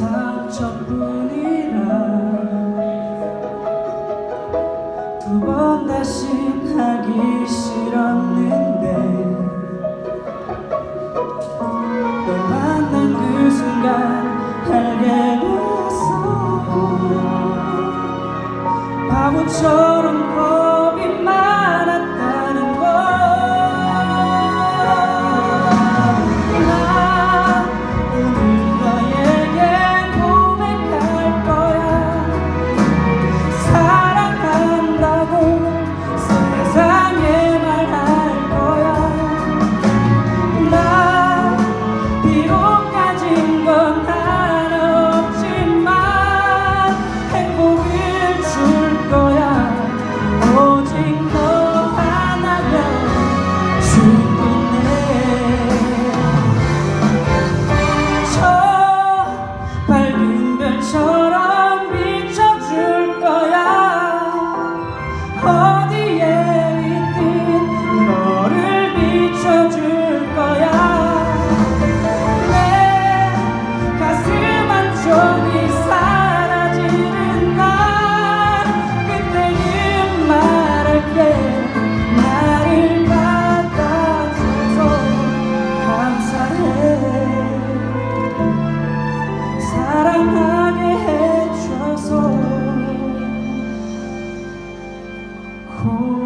상처뿐이라 두 번 다시 하기 싫었는데 널 만난 그 순간 알게 됐어. 바보처럼 cold.